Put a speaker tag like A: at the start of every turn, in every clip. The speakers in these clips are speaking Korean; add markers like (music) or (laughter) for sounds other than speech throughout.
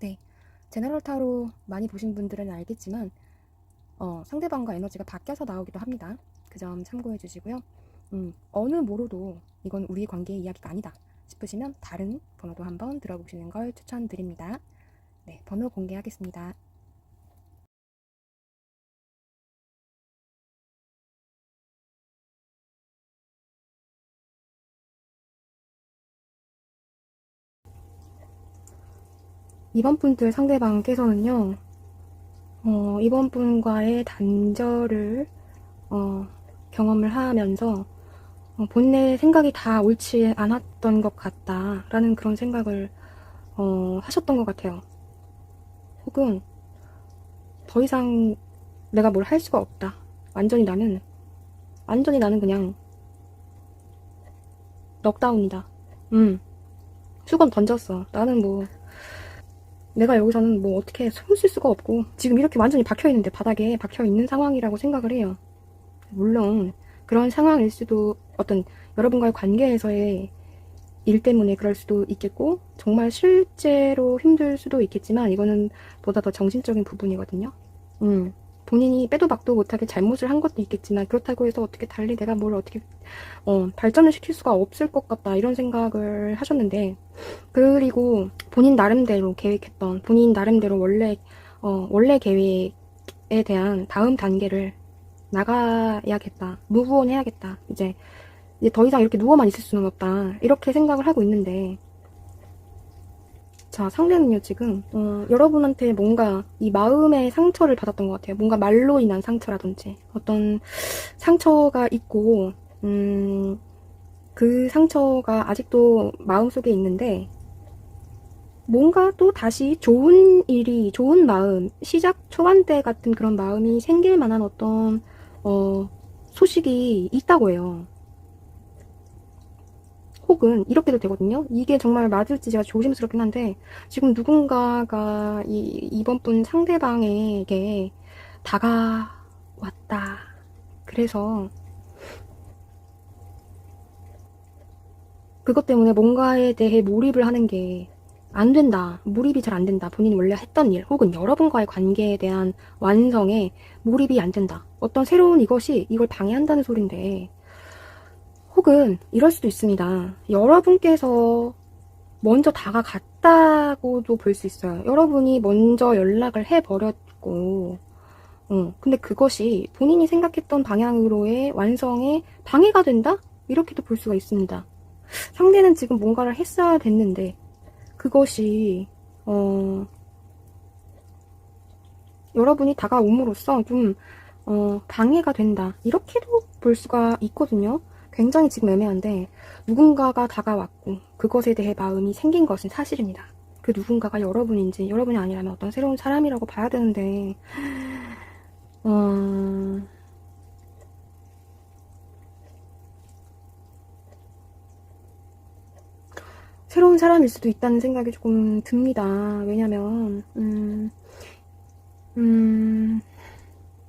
A: 네. 제너럴 타로 많이 보신 분들은 알겠지만, 어, 상대방과 에너지가 바뀌어서 나오기도 합니다. 그 점 참고해 주시고요. 음, 어느 모로도 이건 우리 관계의 이야기가 아니다 싶으시면 다른 번호도 한번 들어보시는 걸 추천드립니다. 네, 번호 공개하겠습니다. 이번 분들 상대방께서는요, 어, 이번 분과의 단절을, 어, 경험을 하면서, 어, 본인의 생각이 다 옳지 않았던 것 같다라는 그런 생각을, 어, 하셨던 것 같아요. 혹은, 더 이상 내가 뭘 할 수가 없다. 완전히 나는, 완전히 나는 그냥, 넉다운이다. 음, 수건 던졌어. 나는 뭐, 내가 여기서는 뭐 어떻게 손 쓸 수가 없고 지금 이렇게 완전히 박혀 있는데 바닥에 박혀 있는 상황이라고 생각을 해요. 물론 그런 상황일 수도 어떤 여러분과의 관계에서의 일 때문에 그럴 수도 있겠고 정말 실제로 힘들 수도 있겠지만 이거는 보다 더 정신적인 부분이거든요. 음. 본인이 빼도 박도 못하게 잘못을 한 것도 있겠지만 그렇다고 해서 어떻게 달리 내가 뭘 어떻게 어, 발전을 시킬 수가 없을 것 같다 이런 생각을 하셨는데 그리고 본인 나름대로 계획했던 본인 나름대로 원래 어, 원래 계획에 대한 다음 단계를 나가야겠다 무브온 해야겠다 이제 이제 더 이상 이렇게 누워만 있을 수는 없다 이렇게 생각을 하고 있는데 자, 상대는요, 지금, 어, 여러분한테 뭔가 이 마음의 상처를 받았던 것 같아요. 뭔가 말로 인한 상처라든지, 어떤 상처가 있고, 음, 그 상처가 아직도 마음속에 있는데, 뭔가 또 다시 좋은 일이, 좋은 마음, 시작 초반 때 같은 그런 마음이 생길 만한 어떤, 어, 소식이 있다고 해요. 혹은 이렇게도 되거든요. 이게 정말 맞을지 제가 조심스럽긴 한데 지금 누군가가 이 이번 분 상대방에게 다가왔다. 그래서 그것 때문에 뭔가에 대해 몰입을 하는 게 안 된다. 몰입이 잘 안 된다. 본인이 원래 했던 일 혹은 여러분과의 관계에 대한 완성에 몰입이 안 된다. 어떤 새로운 이것이 이걸 방해한다는 소린데 혹은 이럴 수도 있습니다. 여러분께서 먼저 다가갔다고도 볼 수 있어요. 여러분이 먼저 연락을 해버렸고, 어, 근데 그것이 본인이 생각했던 방향으로의 완성에 방해가 된다? 이렇게도 볼 수가 있습니다. 상대는 지금 뭔가를 했어야 됐는데, 그것이, 어, 여러분이 다가옴으로써 좀, 어, 방해가 된다. 이렇게도 볼 수가 있거든요. 굉장히 지금 애매한데 누군가가 다가왔고 그것에 대해 마음이 생긴 것은 사실입니다. 그 누군가가 여러분인지 여러분이 아니라면 어떤 새로운 사람이라고 봐야 되는데 어... 새로운 사람일 수도 있다는 생각이 조금 듭니다. 왜냐면 음, 음,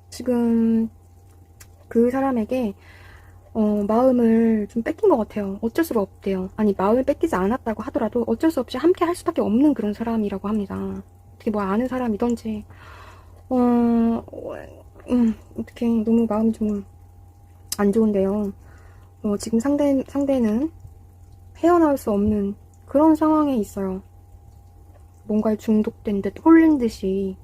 A: 지금 그 사람에게 어, 마음을 좀 뺏긴 것 같아요. 어쩔 수가 없대요. 아니, 마음을 뺏기지 않았다고 하더라도 어쩔 수 없이 함께 할 수밖에 없는 그런 사람이라고 합니다. 어떻게 뭐 아는 사람이던지, 어, 음, 어떻게 너무 마음이 좀 안 좋은데요. 어, 지금 상대, 상대는 헤어나올 수 없는 그런 상황에 있어요. 뭔가에 중독된 듯 홀린 듯이.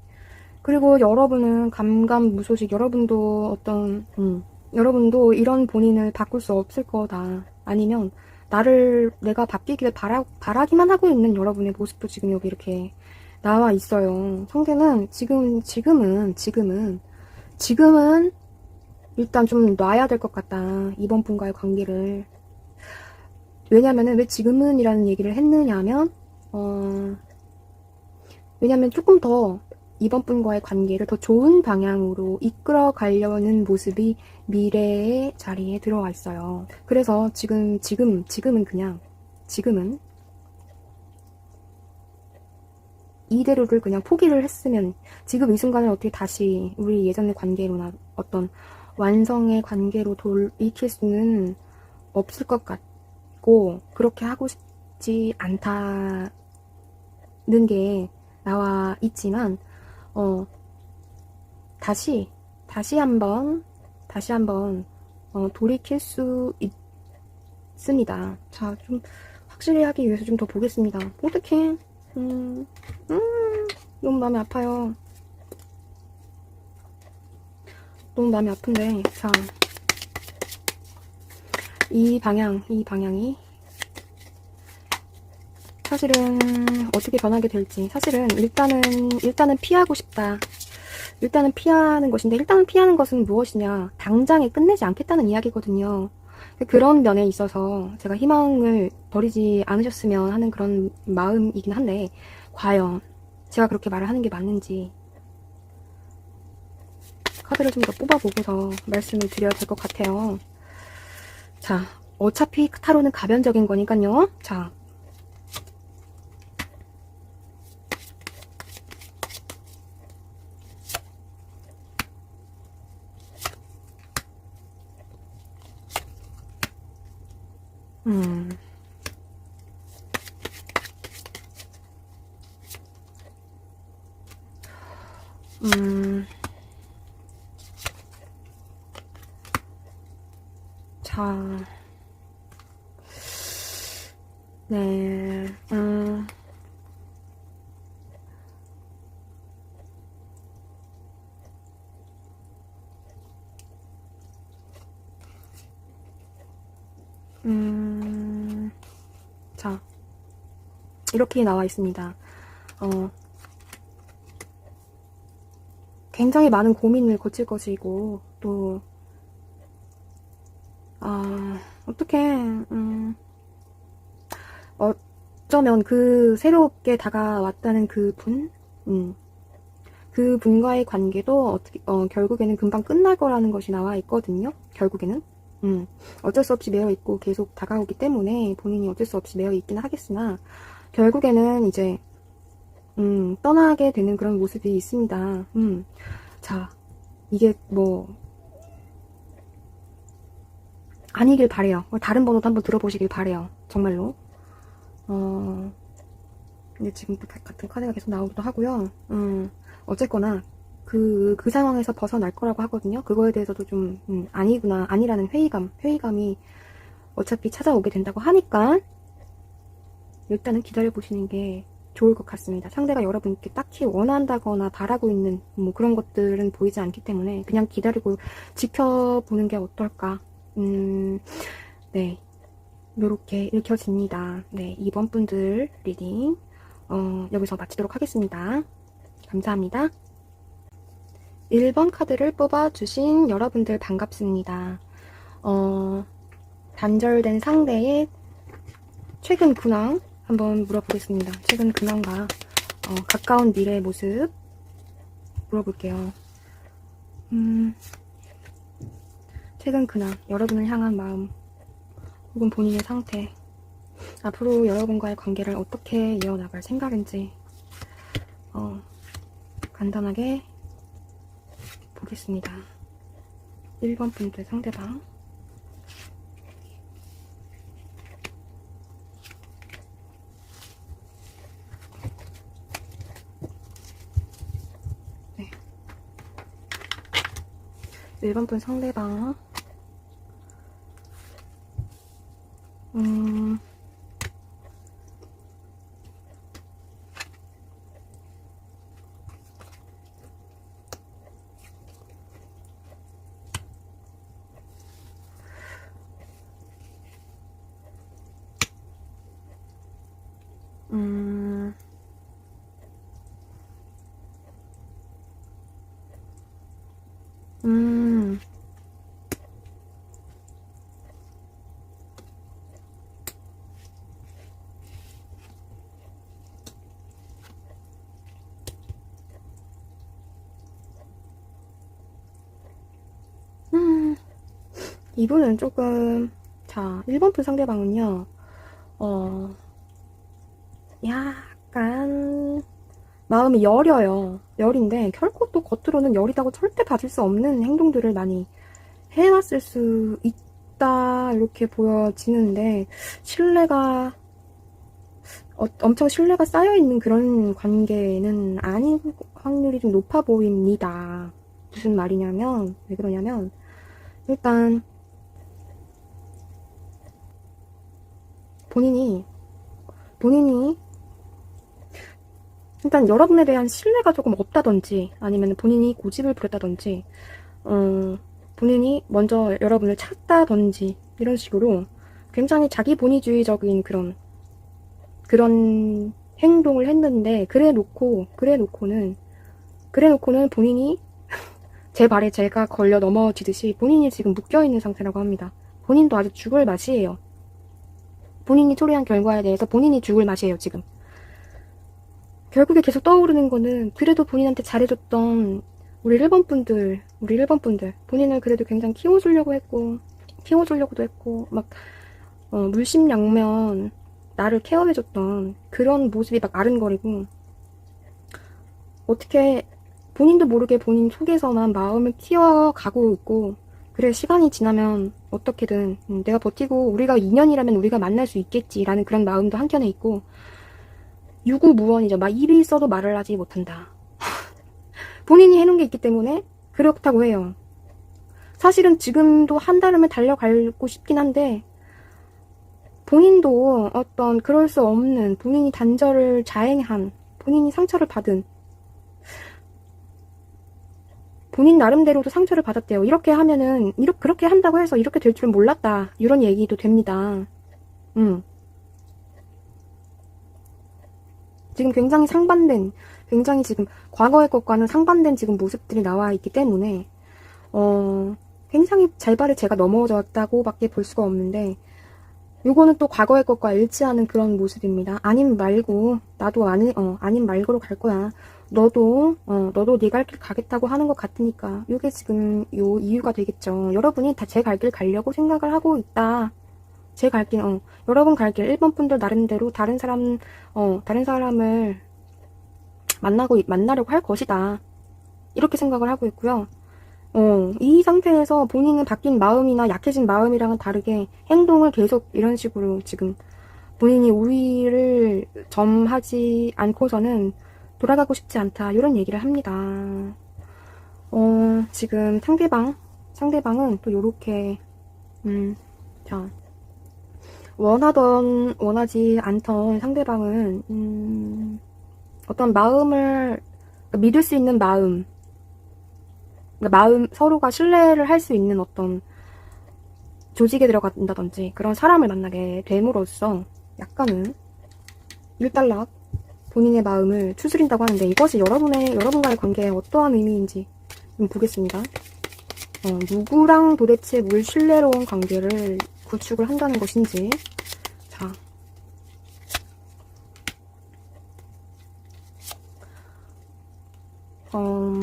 A: 그리고 여러분은 감감무소식, 여러분도 어떤, 음, 여러분도 이런 본인을 바꿀 수 없을 거다. 아니면 나를 내가 바뀌기를 바라, 바라기만 하고 있는 여러분의 모습도 지금 여기 이렇게 나와 있어요. 상대는 지금, 지금은, 지금은, 지금은 일단 좀 놔야 될 것 같다. 이번 분과의 관계를. 왜냐면은 왜 지금은 이라는 얘기를 했느냐면, 어, 왜냐면 조금 더 이번 분과의 관계를 더 좋은 방향으로 이끌어 가려는 모습이 미래의 자리에 들어와 있어요. 그래서 지금, 지금, 지금은 그냥, 지금은 이대로를 그냥 포기를 했으면 지금 이 순간을 어떻게 다시 우리 예전의 관계로나 어떤 완성의 관계로 돌이킬 수는 없을 것 같고 그렇게 하고 싶지 않다는 게 나와 있지만, 어, 다시, 다시 한번, 다시 한번, 어, 돌이킬 수 있 습니다. 자, 좀, 확실히 하기 위해서 좀 더 보겠습니다. 어떡해. 음, 음, 너무 마음이 아파요. 너무 마음이 아픈데, 자. 이 방향, 이 방향이 사실은 어떻게 변하게 될지 사실은 일단은 일단은 피하고 싶다. 일단은 피하는 것인데 일단은 피하는 것은 무엇이냐? 당장에 끝내지 않겠다는 이야기거든요. 그런 면에 있어서 제가 희망을 버리지 않으셨으면 하는 그런 마음이긴 한데 과연 제가 그렇게 말을 하는 게 맞는지 카드를 좀 더 뽑아보고서 말씀을 드려야 될 것 같아요. 자, 어차피 타로는 가변적인 거니까요. 자, 음. 음. 자. 네. 음. 음, 자, 이렇게 나와 있습니다. 어, 굉장히 많은 고민을 거칠 것이고, 또, 아, 어떻게, 음, 어쩌면 그 새롭게 다가왔다는 그 분, 음, 그 분과의 관계도 어떻게, 어, 결국에는 금방 끝날 거라는 것이 나와 있거든요. 결국에는. 음, 어쩔 수 없이 매여 있고 계속 다가오기 때문에 본인이 어쩔 수 없이 매여 있기는 하겠으나 결국에는 이제 음, 떠나게 되는 그런 모습이 있습니다. 음, 자, 이게 뭐 아니길 바래요. 다른 번호도 한번 들어보시길 바래요. 정말로. 어, 근데 지금 또 같은 카드가 계속 나오기도 하고요. 음, 어쨌거나 그, 그 상황에서 벗어날 거라고 하거든요. 그거에 대해서도 좀, 음, 아니구나, 아니라는 회의감, 회의감이 어차피 찾아오게 된다고 하니까, 일단은 기다려보시는 게 좋을 것 같습니다. 상대가 여러분께 딱히 원한다거나 바라고 있는 뭐 그런 것들은 보이지 않기 때문에 그냥 기다리고 지켜보는 게 어떨까. 음, 네. 요렇게 읽혀집니다. 네. 이번 분들 리딩, 어, 여기서 마치도록 하겠습니다. 감사합니다. 1번 카드를 뽑아주신 여러분들 반갑습니다. 어, 단절된 상대의 최근 근황 한번 물어보겠습니다. 최근 근황과 어, 가까운 미래의 모습 물어볼게요. 음, 최근 근황, 여러분을 향한 마음, 혹은 본인의 상태, 앞으로 여러분과의 관계를 어떻게 이어나갈 생각인지, 어, 간단하게 보겠습니다. 1번 분들 상대방. 네. 1번 분 상대방. 음, 음, 음, 음, 이분은 조금, 자, 1번 분 상대방은요, 어, 약간 마음이 여려요. 열인데 결코 또 겉으로는 열이다고 절대 봐줄 수 없는 행동들을 많이 해왔을 수 있다 이렇게 보여지는데 신뢰가 어, 엄청 신뢰가 쌓여있는 그런 관계는 아닌 확률이 좀 높아 보입니다. 무슨 말이냐면, 왜 그러냐면, 일단, 본인이, 본인이, 일단 여러분에 대한 신뢰가 조금 없다든지, 아니면 본인이 고집을 부렸다든지, 어, 본인이 먼저 여러분을 찾다든지, 이런 식으로 굉장히 자기 본위주의적인 그런 그런 행동을 했는데 그래 놓고 그래 놓고는 그래 놓고는 본인이 (laughs) 제 발에 제가 걸려 넘어지듯이 본인이 지금 묶여 있는 상태라고 합니다. 본인도 아주 죽을 맛이에요. 본인이 초래한 결과에 대해서 본인이 죽을 맛이에요, 지금. 결국에 계속 떠오르는 거는 그래도 본인한테 잘해줬던 우리 일본 분들, 우리 일본 분들, 본인을 그래도 굉장히 키워주려고 했고, 키워주려고도 했고, 막, 어, 물심양면, 나를 케어해줬던 그런 모습이 막 아른거리고, 어떻게 본인도 모르게 본인 속에서만 마음을 키워가고 있고, 그래, 시간이 지나면 어떻게든 음, 내가 버티고 우리가 인연이라면 우리가 만날 수 있겠지라는 그런 마음도 한켠에 있고, 유구무원이죠. 막 입이 있어도 말을 하지 못한다. (laughs) 본인이 해놓은 게 있기 때문에 그렇다고 해요. 사실은 지금도 한 달음에 달려가고 싶긴 한데, 본인도 어떤 그럴 수 없는 본인이 단절을 자행한 본인이 상처를 받은 본인 나름대로도 상처를 받았대요. 이렇게 하면은 이렇게 그렇게 한다고 해서 이렇게 될 줄 몰랐다. 이런 얘기도 됩니다. 음. 지금 굉장히 상반된 굉장히 지금 과거의 것과는 상반된 지금 모습들이 나와 있기 때문에 어 굉장히 잘 발을 제가 넘어졌다고 밖에 볼 수가 없는데 요거는 또 과거의 것과 일치하는 그런 모습입니다. 아님 말고 나도 아니 어 아님 말고로 갈 거야. 너도 어 너도 네갈길 가겠다고 하는 것 같으니까 요게 지금 요 이유가 되겠죠. 여러분이 다 제 갈 길 가려고 생각을 하고 있다. 제 갈 길, 어, 여러분 갈 길, 일본 분들 나름대로 다른 사람, 어, 다른 사람을 만나고, 만나려고 할 것이다. 이렇게 생각을 하고 있고요. 어, 이 상태에서 본인은 바뀐 마음이나 약해진 마음이랑은 다르게 행동을 계속 이런 식으로 지금 본인이 우위를 점하지 않고서는 돌아가고 싶지 않다. 이런 얘기를 합니다. 어, 지금 상대방, 상대방은 또 요렇게, 음, 자, 원하던, 원하지 않던 상대방은, 음, 어떤 마음을, 믿을 수 있는 마음, 그러니까 마음 서로가 신뢰를 할 수 있는 어떤 조직에 들어간다든지 그런 사람을 만나게 됨으로써 약간은 일단락 본인의 마음을 추스린다고 하는데 이것이 여러분의 여러분과의 관계에 어떠한 의미인지 좀 보겠습니다. 어, 누구랑 도대체 뭘 신뢰로운 관계를 구축을 한다는 것인지. 자. 어,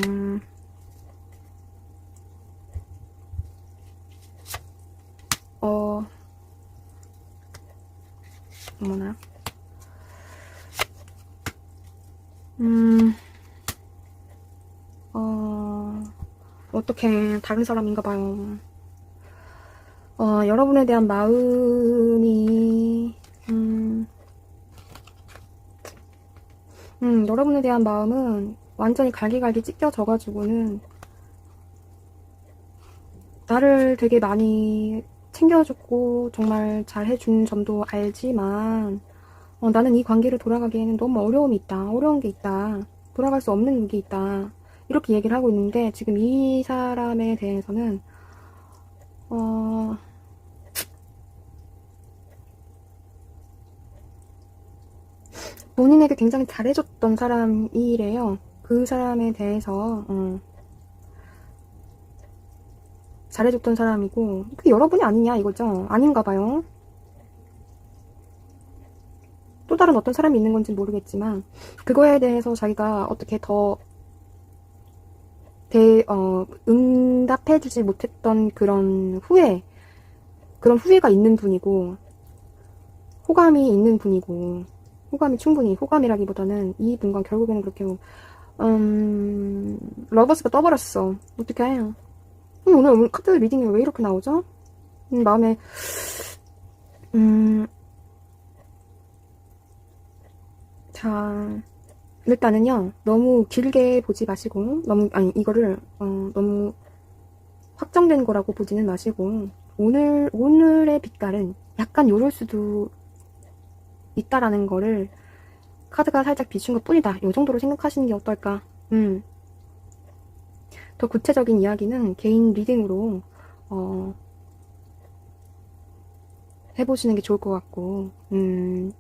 A: 어, 어머나. 음, 어, 어떻게 다른 사람인가 봐요. 어, 여러분에 대한 마음이, 음, 음, 여러분에 대한 마음은 완전히 갈기갈기 찢겨져가지고는 나를 되게 많이 챙겨줬고 정말 잘 해준 점도 알지만 어, 나는 이 관계를 돌아가기에는 너무 어려움이 있다. 어려운 게 있다. 돌아갈 수 없는 게 있다. 이렇게 얘기를 하고 있는데 지금 이 사람에 대해서는 어... 본인에게 굉장히 잘해줬던 사람이래요. 그 사람에 대해서 음, 잘해줬던 사람이고 그게 여러분이 아니냐 이거죠 아닌가 봐요 또 다른 어떤 사람이 있는 건지 모르겠지만 그거에 대해서 자기가 어떻게 더 대, 어, 응답해주지 못했던 그런 후회 그런 후회가 있는 분이고 호감이 있는 분이고 호감이 충분히 호감이라기보다는 이 분과 결국에는 그렇게 음 러버스가 떠버렸어 어떻게 해요 음, 오늘, 카드 리딩이 왜 이렇게 나오죠? 음, 마음에, 음, 자, 일단은요, 너무 길게 보지 마시고, 너무, 아니, 이거를, 어, 너무 확정된 거라고 보지는 마시고, 오늘, 오늘의 빛깔은 약간 요럴 수도 있다라는 거를 카드가 살짝 비춘 것 뿐이다. 요 정도로 생각하시는 게 어떨까? 음. 더 구체적인 이야기는 개인 리딩으로, 어, 해보시는 게 좋을 것 같고, 음,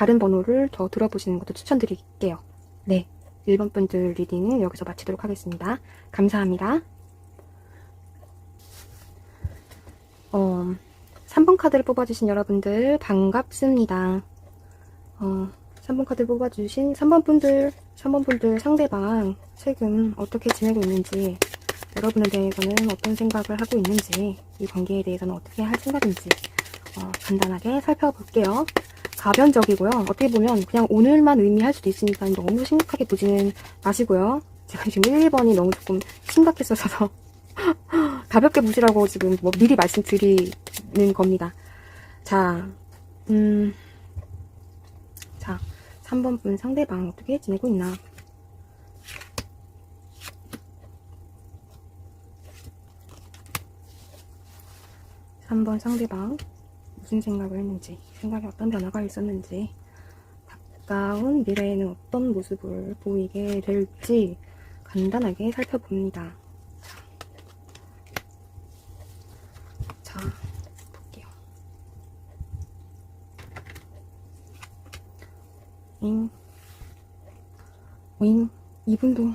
A: 다른 번호를 더 들어보시는 것도 추천드릴게요. 네. 1번 분들 리딩은 여기서 마치도록 하겠습니다. 감사합니다. 어, 3번 카드를 뽑아주신 여러분들 반갑습니다. 어, 3번 카드를 뽑아주신 3번 분들, 3번 분들 상대방 최근 어떻게 지내고 있는지, 여러분에 대해서는 어떤 생각을 하고 있는지, 이 관계에 대해서는 어떻게 할 생각인지, 어, 간단하게 살펴볼게요. 가변적이고요. 어떻게 보면 그냥 오늘만 의미할 수도 있으니까 너무 심각하게 보지는 마시고요. 제가 지금 1, 2번이 너무 조금 심각했어서 (laughs) 가볍게 보시라고 지금 뭐 미리 말씀드리는 겁니다. 자, 음, 자, 3번 분 상대방 어떻게 지내고 있나? 삼번 상대방 무슨 생각을 했는지, 생각에 어떤 변화가 있었는지, 가까운 미래에는 어떤 모습을 보이게 될지 간단하게 살펴봅니다. 자, 자 볼게요. 잉, 잉, 이분도,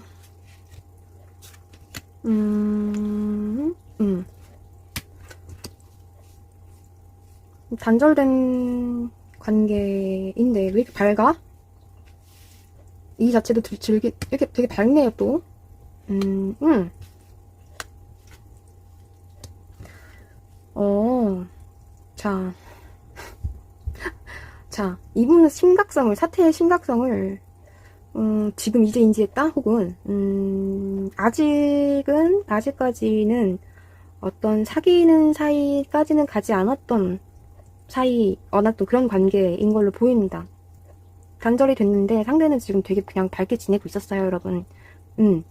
A: 음, 음. 단절된 관계인데 왜 이렇게 밝아? 이 자체도 들- 즐기 이렇게 되게 밝네요 또. 음, 음. 어, 자, (laughs) 자, 이분은 심각성을 사태의 심각성을 음, 지금 이제 인지했다 혹은 음, 아직은 아직까지는 어떤 사귀는 사이까지는 가지 않았던 사이 어놨던 그런 관계인 걸로 보입니다. 단절이 됐는데 상대는 지금 되게 그냥 밝게 지내고 있었어요, 여러분. 음.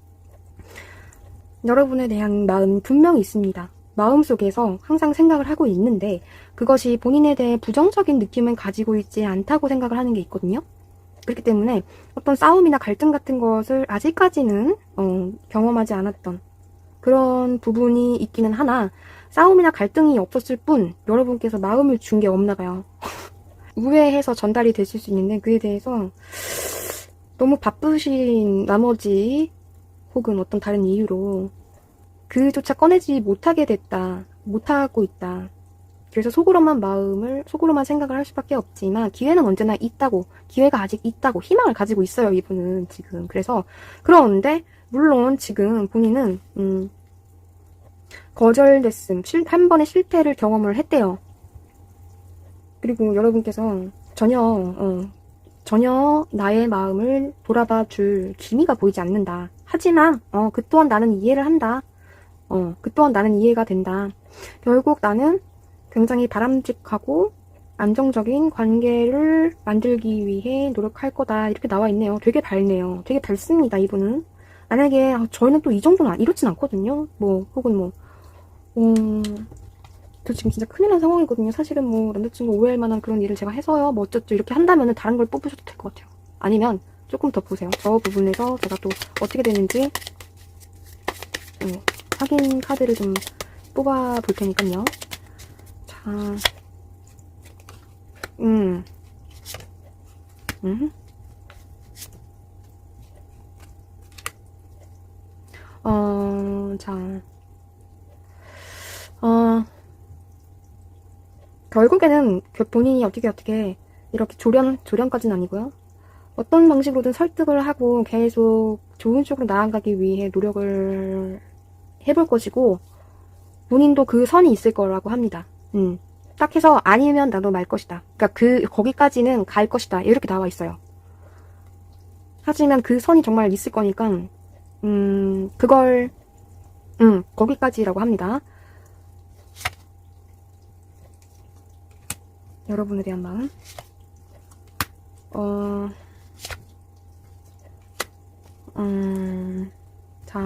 A: 여러분에 대한 마음 분명히 있습니다. 마음속에서 항상 생각을 하고 있는데 그것이 본인에 대해 부정적인 느낌을 가지고 있지 않다고 생각을 하는 게 있거든요. 그렇기 때문에 어떤 싸움이나 갈등 같은 것을 아직까지는 어, 경험하지 않았던 그런 부분이 있기는 하나 싸움이나 갈등이 없었을 뿐 여러분께서 마음을 준 게 없나 봐요. (laughs) 우회해서 전달이 되실 수 있는데 그에 대해서 너무 바쁘신 나머지 혹은 어떤 다른 이유로 그조차 꺼내지 못하게 됐다. 못하고 있다. 그래서 속으로만 마음을, 속으로만 생각을 할 수밖에 없지만 기회는 언제나 있다고, 기회가 아직 있다고 희망을 가지고 있어요, 이분은 지금. 그래서, 그런데, 물론 지금 본인은, 음, 거절됐음, 실, 한 번의 실패를 경험을 했대요. 그리고 여러분께서 전혀, 어, 전혀 나의 마음을 돌아봐 줄 기미가 보이지 않는다. 하지만, 어, 그 또한 나는 이해를 한다. 어, 그 또한 나는 이해가 된다. 결국 나는 굉장히 바람직하고 안정적인 관계를 만들기 위해 노력할 거다. 이렇게 나와 있네요. 되게 밝네요. 되게 밝습니다, 이분은. 만약에, 아, 저희는 또 이 정도는 아- 이렇진 않거든요. 뭐, 혹은 뭐, 음, 저 지금 진짜 큰일 난 상황이거든요. 사실은 뭐, 남자친구 오해할 만한 그런 일을 제가 해서요. 뭐, 어쩌죠. 이렇게 한다면 다른 걸 뽑으셔도 될 것 같아요. 아니면, 조금 더 보세요. 저 부분에서 제가 또 어떻게 되는지, 음, 확인 카드를 좀 뽑아 볼 테니까요. 자, 음, 음, 어, 자, 어, 결국에는 그 본인이 어떻게 어떻게 이렇게 조련, 조련까지는 아니고요. 어떤 방식으로든 설득을 하고 계속 좋은 쪽으로 나아가기 위해 노력을 해볼 것이고, 본인도 그 선이 있을 거라고 합니다. 음. 딱 해서 아니면 나도 말 것이다. 그러니까 그 거기까지는 갈 것이다. 이렇게 나와 있어요. 하지만 그 선이 정말 있을 거니까 음 그걸 음 거기까지라고 합니다. 여러분에 대한 마음. 어, 음, 자,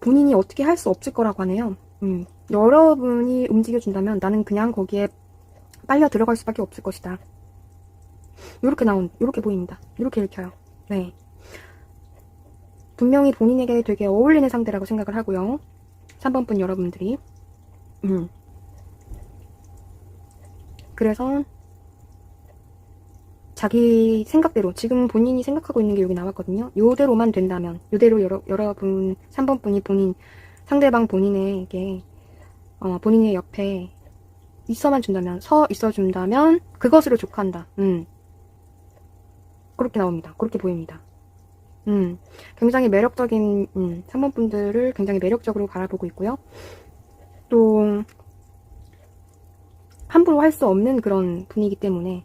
A: 본인이 어떻게 할 수 없을 거라고 하네요. 음, 여러분이 움직여준다면 나는 그냥 거기에 빨려 들어갈 수밖에 없을 것이다. 이렇게 나온, 이렇게 보입니다. 이렇게 읽혀요. 네. 분명히 본인에게 되게 어울리는 상대라고 생각을 하고요. 3번 분 여러분들이. 음. 그래서 자기 생각대로 지금 본인이 생각하고 있는 게 여기 나왔거든요. 요대로만 된다면 요대로 여러, 여러분 3번 분이 본인 상대방 본인에게 어, 본인의 옆에 있어만 준다면 서 있어 준다면 그것으로 족한다. 음. 그렇게 나옵니다. 그렇게 보입니다. 음. 굉장히 매력적인 음, 3번 분들을 굉장히 매력적으로 바라보고 있고요. 또 함부로 할 수 없는 그런 분이기 때문에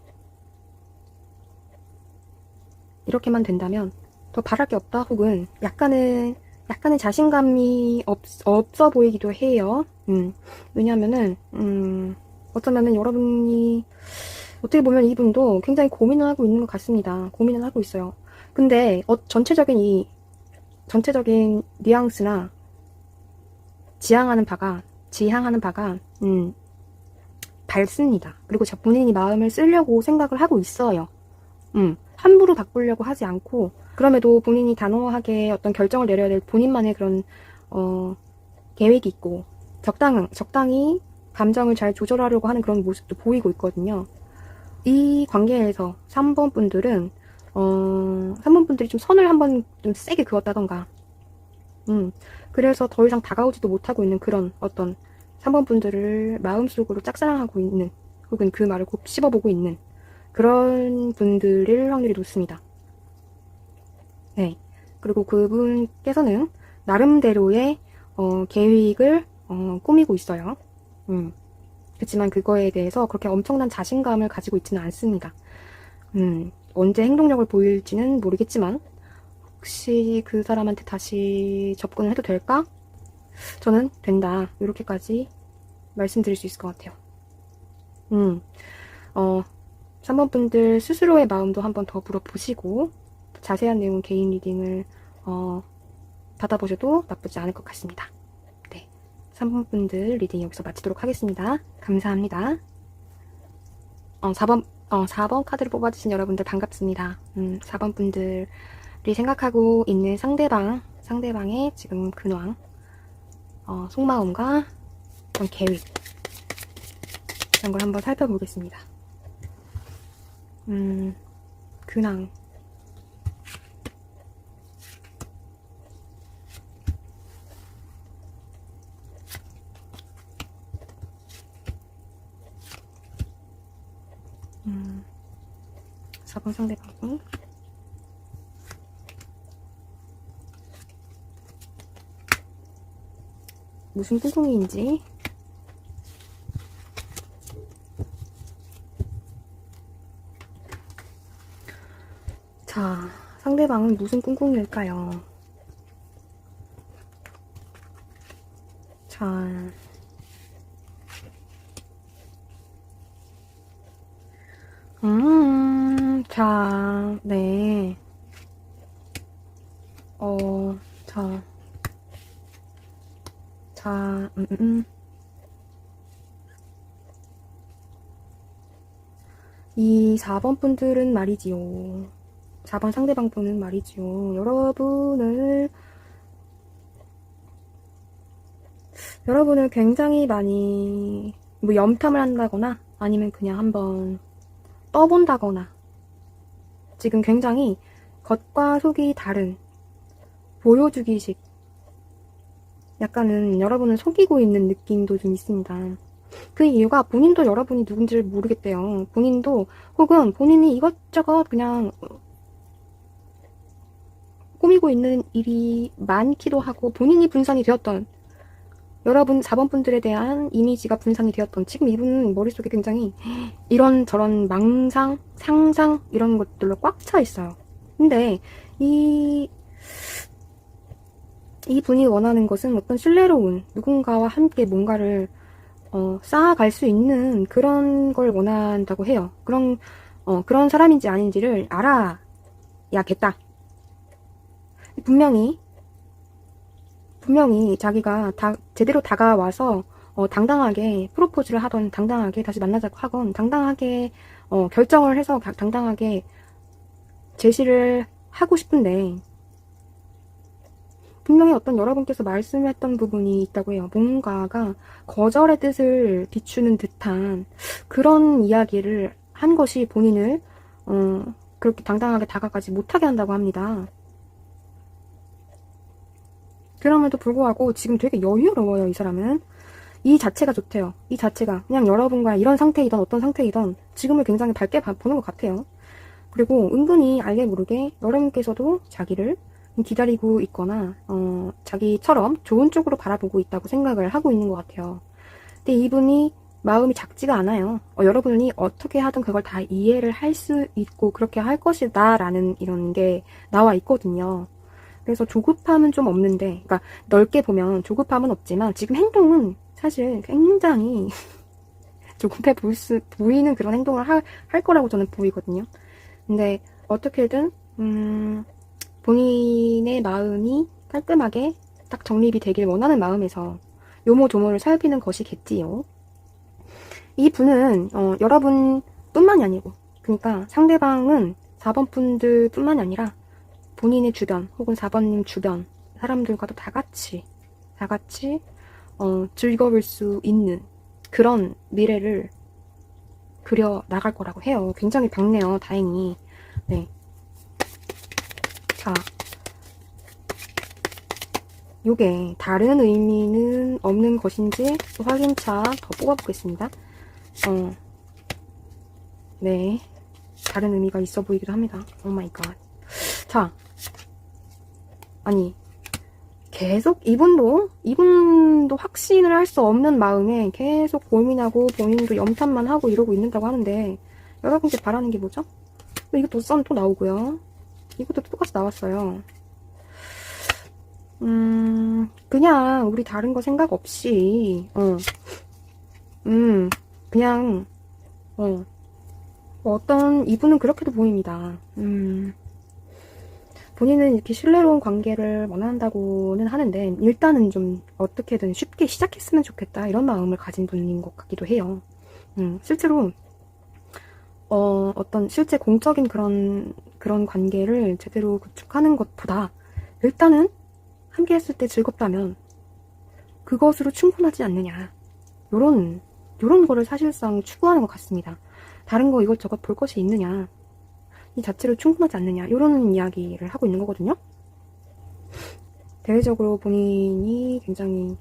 A: 이렇게만 된다면 더 바랄 게 없다 혹은 약간은 약간의 자신감이 없, 없어 보이기도 해요. 음, 왜냐하면은 음, 어쩌면은 여러분이 어떻게 보면 이분도 굉장히 고민을 하고 있는 것 같습니다. 고민을 하고 있어요. 근데 어, 전체적인 이 전체적인 뉘앙스나 지향하는 바가 지향하는 바가 음, 밝습니다. 그리고 자 본인이 마음을 쓰려고 생각을 하고 있어요. 음, 함부로 바꾸려고 하지 않고 그럼에도 본인이 단호하게 어떤 결정을 내려야 될 본인만의 그런 어, 계획이 있고 적당 적당히 감정을 잘 조절하려고 하는 그런 모습도 보이고 있거든요. 이 관계에서 3번 분들은 어, 3번 분들이 좀 선을 한번 좀 세게 그었다던가 음, 그래서 더 이상 다가오지도 못하고 있는 그런 어떤 3번 분들을 마음속으로 짝사랑하고 있는 혹은 그 말을 곱 씹어보고 있는 그런 분들일 확률이 높습니다. 네. 그리고 그분께서는 나름대로의 어, 계획을 어, 꾸미고 있어요. 음. 그렇지만 그거에 대해서 그렇게 엄청난 자신감을 가지고 있지는 않습니다. 음, 언제 행동력을 보일지는 모르겠지만 혹시 그 사람한테 다시 접근을 해도 될까? 저는 된다. 이렇게까지 말씀드릴 수 있을 것 같아요. 음, 어, 3번 분들 스스로의 마음도 한번 더 물어보시고 자세한 내용 개인 리딩을 어, 받아보셔도 나쁘지 않을 것 같습니다. 네, 3번 분들 리딩 여기서 마치도록 하겠습니다. 감사합니다. 어, 4번 어, 4번 카드를 뽑아주신 여러분들 반갑습니다. 음, 4번 분들이 생각하고 있는 상대방, 상대방의 지금 근황, 어, 속마음과 어떤 계획, 이런 걸 한번 살펴보겠습니다. 음, 근황. 음, 4번 상대방이 무슨 꿍꿍이인지. 자, 상대방은 무슨 꿍꿍일까요? 자, 음, 자, 네. 어, 자, 자, 음, 음, 음. 이 4번 분들은 말이지요. 4번 상대방 분은 말이지요. 여러분을, 여러분을 굉장히 많이, 뭐, 염탐을 한다거나, 아니면 그냥 한번 떠본다거나, 지금 굉장히 겉과 속이 다른, 보여주기식, 약간은 여러분을 속이고 있는 느낌도 좀 있습니다. 그 이유가 본인도 여러분이 누군지를 모르겠대요. 본인도 혹은 본인이 이것저것 그냥 꾸미고 있는 일이 많기도 하고 본인이 분산이 되었던 여러분 4번 분들에 대한 이미지가 분산이 되었던 지금 이분 머릿속에 굉장히 이런 저런 망상, 상상 이런 것들로 꽉 차 있어요. 근데 이 이 분이 원하는 것은 어떤 신뢰로운 누군가와 함께 뭔가를 어, 쌓아갈 수 있는 그런 걸 원한다고 해요. 그런 어, 그런 사람인지 아닌지를 알아야겠다. 분명히 분명히 자기가 다, 제대로 다가와서 어, 당당하게 프로포즈를 하던 당당하게 다시 만나자고 하건 당당하게 어, 결정을 해서 가- 당당하게 제시를 하고 싶은데 분명히 어떤 여러분께서 말씀했던 부분이 있다고 해요. 뭔가가 거절의 뜻을 비추는 듯한 그런 이야기를 한 것이 본인을 어, 그렇게 당당하게 다가가지 못하게 한다고 합니다. 그럼에도 불구하고 지금 되게 여유로워요, 이 사람은. 이 자체가 좋대요. 이 자체가. 그냥 여러분과 이런 상태이던 어떤 상태이던 지금을 굉장히 밝게 봐- 보는 것 같아요. 그리고 은근히 알게 모르게 여러분께서도 자기를 기다리고 있거나, 어, 자기처럼 좋은 쪽으로 바라보고 있다고 생각을 하고 있는 것 같아요. 근데 이분이 마음이 작지가 않아요. 어, 여러분이 어떻게 하든 그걸 다 이해를 할 수 있고 그렇게 할 것이다 라는 이런 게 나와 있거든요. 그래서 조급함은 좀 없는데, 그러니까 넓게 보면 조급함은 없지만 지금 행동은 사실 굉장히 (laughs) 조급해 보일 수, 보이는 그런 행동을 할, 할 거라고 저는 보이거든요. 근데 어떻게든 음, 본인의 마음이 깔끔하게 딱 정립이 되길 원하는 마음에서 요모조모를 살피는 것이겠지요. 이 분은 어, 여러분뿐만이 아니고 그러니까 상대방은 4번 분들 뿐만이 아니라 본인의 주변 혹은 4번님 주변 사람들과도 다 같이 다 같이 어, 즐거울 수 있는 그런 미래를 그려 나갈 거라고 해요. 굉장히 밝네요. 다행히. 네. 자. 요게 다른 의미는 없는 것인지 또 확인차 더 뽑아보겠습니다. 어. 네. 다른 의미가 있어 보이기도 합니다. 오 마이 갓. 자. 아니. 계속 이분도 이분도 확신을 할 수 없는 마음에 계속 고민하고 본인도 염탐만 하고 이러고 있는다고 하는데 여러분께 바라는 게 뭐죠? 또 이거 도선 또 나오고요. 이것도 똑같이 나왔어요. 음, 그냥 우리 다른 거 생각 없이 어, 음, 그냥 어, 어떤 이분은 그렇게도 보입니다. 음. 본인은 이렇게 신뢰로운 관계를 원한다고는 하는데 일단은 좀 어떻게든 쉽게 시작했으면 좋겠다 이런 마음을 가진 분인 것 같기도 해요. 음, 실제로 어, 어떤 실제 공적인 그런 그런 관계를 제대로 구축하는 것보다 일단은 함께 했을 때 즐겁다면 그것으로 충분하지 않느냐 요런 요런 거를 사실상 추구하는 것 같습니다. 다른 거 이것저것 볼 것이 있느냐 이 자체로 충분하지 않느냐 이런 이야기를 하고 있는 거거든요. 대외적으로 본인이 굉장히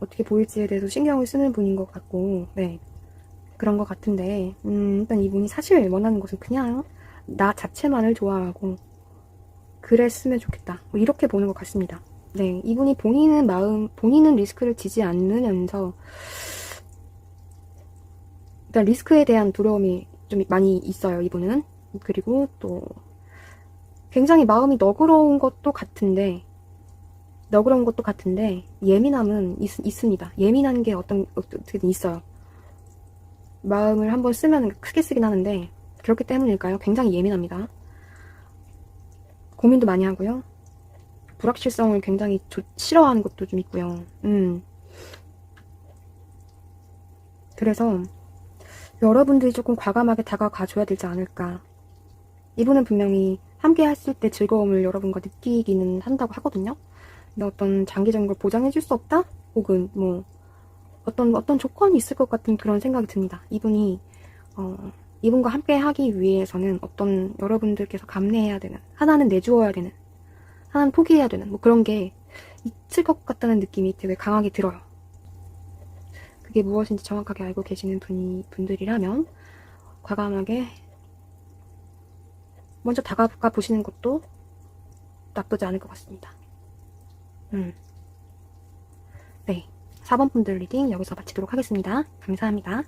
A: 어떻게 보일지에 대해서 신경을 쓰는 분인 것 같고 네 그런 것 같은데 음, 일단 이분이 사실 원하는 것은 그냥 나 자체만을 좋아하고 그랬으면 좋겠다 뭐 이렇게 보는 것 같습니다. 네 이분이 본인은 마음 본인은 리스크를 지지 않으면서 일단 리스크에 대한 두려움이 좀 많이 있어요 이분은 그리고 또 굉장히 마음이 너그러운 것도 같은데 너그러운 것도 같은데 예민함은 있, 있습니다. 예민한 게 어떤 어떻게든 있어요. 마음을 한번 쓰면 크게 쓰긴 하는데 그렇기 때문일까요? 굉장히 예민합니다. 고민도 많이 하고요. 불확실성을 굉장히 조, 싫어하는 것도 좀 있고요. 음. 그래서 여러분들이 조금 과감하게 다가가 줘야 되지 않을까. 이분은 분명히 함께 했을 때 즐거움을 여러분과 느끼기는 한다고 하거든요. 근데 어떤 장기적인 걸 보장해 줄 수 없다? 혹은 뭐 어떤 어떤 조건이 있을 것 같은 그런 생각이 듭니다. 이분이 어, 이분과 함께 하기 위해서는 어떤 여러분들께서 감내해야 되는 하나는 내주어야 되는 하나는 포기해야 되는 뭐 그런 게 있을 것 같다는 느낌이 되게 강하게 들어요. 그게 무엇인지 정확하게 알고 계시는 분이 분들이라면 과감하게 먼저 다가가 보시는 것도 나쁘지 않을 것 같습니다. 음. 네. 4번 분들 리딩 여기서 마치도록 하겠습니다. 감사합니다.